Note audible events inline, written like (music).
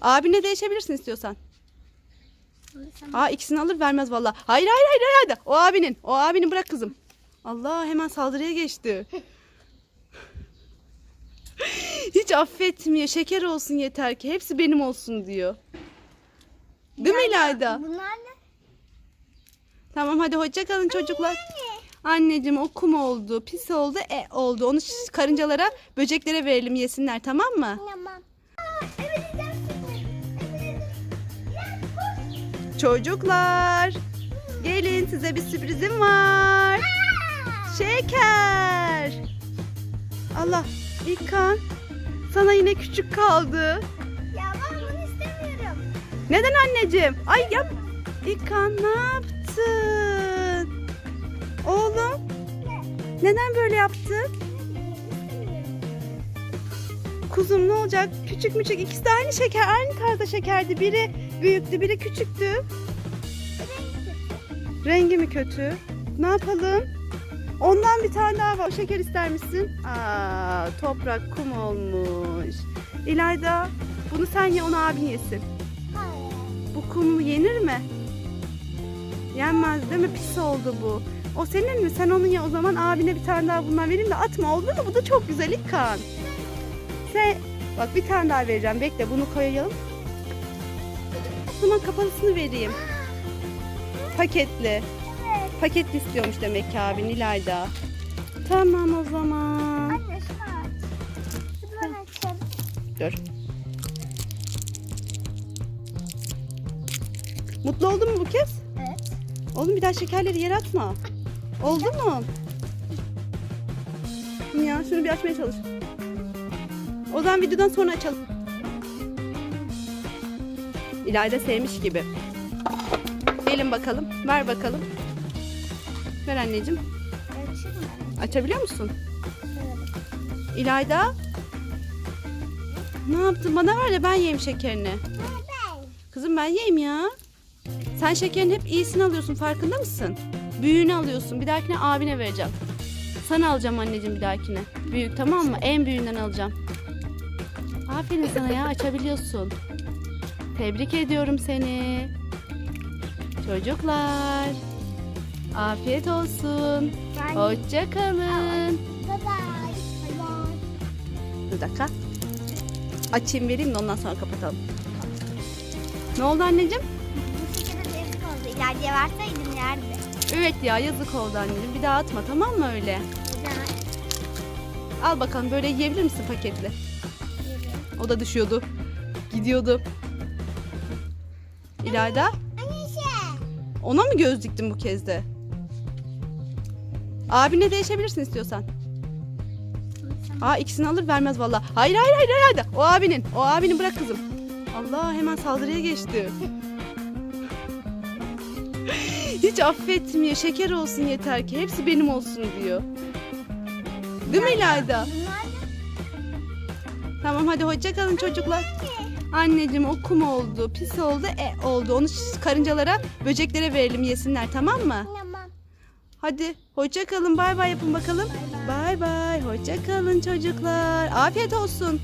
Abine değişebilirsin istiyorsan. Aa ikisini alır vermez valla. Hayır hayır hayır hayır. O abinin. O abinin bırak kızım. Allah hemen saldırıya geçti. (laughs) Hiç affetmiyor. Şeker olsun yeter ki. Hepsi benim olsun diyor. Değil mi İlayda? Bunlar ne? Tamam hadi hoşça kalın çocuklar. Anneciğim o kum oldu, pis oldu, e oldu. Onu karıncalara, böceklere verelim yesinler tamam mı? Tamam. Çocuklar, gelin size bir sürprizim var. Şeker. Allah, İlkan. Sana yine küçük kaldı. Ya ben bunu istemiyorum. Neden anneciğim? Ay yap. İlkan ne yaptın? Oğlum, neden böyle yaptın? Kuzum ne olacak? Küçük müçük ikisi de aynı şeker, aynı tarzda şekerdi. Biri büyüktü, biri küçüktü. Rengi mi kötü? Ne yapalım? Ondan bir tane daha var. Şeker ister misin? Aa, toprak kum olmuş. İlayda, bunu sen ye, onu abin yesin. Hayır. Bu kum yenir mi? Yenmez değil mi? Pis oldu bu. O senin mi? Sen onu ye o zaman abine bir tane daha bundan vereyim de atma oldu mu? Bu da çok güzel İlkan. Sen bak bir tane daha vereceğim. Bekle bunu koyalım. O zaman kapalısını vereyim. Paketli. Evet. Paketli istiyormuş demek ki abin İlayda. Tamam o zaman. Anne şunu aç. Şunu açalım. Dur. Mutlu oldun mu bu kez? Evet. Oğlum bir daha şekerleri yere atma. Oldu mu? Ya şunu bir açmaya çalış. O zaman videodan sonra açalım. İlayda sevmiş gibi. Gelin bakalım. Ver bakalım. Ver anneciğim. Açabiliyor musun? İlayda. Ne yaptın? Bana ver de ben yiyeyim şekerini. Kızım ben yiyeyim ya. Sen şekerin hep iyisini alıyorsun farkında mısın? Büyüğünü alıyorsun. Bir dahakine abine vereceğim. Sana alacağım anneciğim bir dahakine. Büyük tamam mı? En büyüğünden alacağım. Aferin sana ya açabiliyorsun. Tebrik ediyorum seni. Çocuklar. Afiyet olsun. Ben. Hoşça kalın. Bye bye. Bir dakika. Açayım vereyim de ondan sonra kapatalım. Ne oldu anneciğim? Bu şekilde de yazık oldu. İleride verseydim yerdi. Evet ya yazık oldu anneciğim. Bir daha atma tamam mı öyle? Güzel. Al bakalım böyle yiyebilir misin paketli? O da düşüyordu. Gidiyordu. İlayda ona mı göz diktin bu kez de? Abine değişebilirsin istiyorsan. Aa ikisini alır vermez valla. Hayır hayır hayır hayır. O abinin. O abinin bırak kızım. Allah hemen saldırıya geçti. (laughs) Hiç affetmiyor. Şeker olsun yeter ki. Hepsi benim olsun diyor. Değil mi İlayda? Tamam hadi hoşça kalın çocuklar. Anneciğim o kum oldu, pis oldu, e oldu. Onu karıncalara, böceklere verelim yesinler tamam mı? Tamam. Hadi hoşça kalın bay bay yapın bakalım. Bay bay hoşça kalın çocuklar. Afiyet olsun.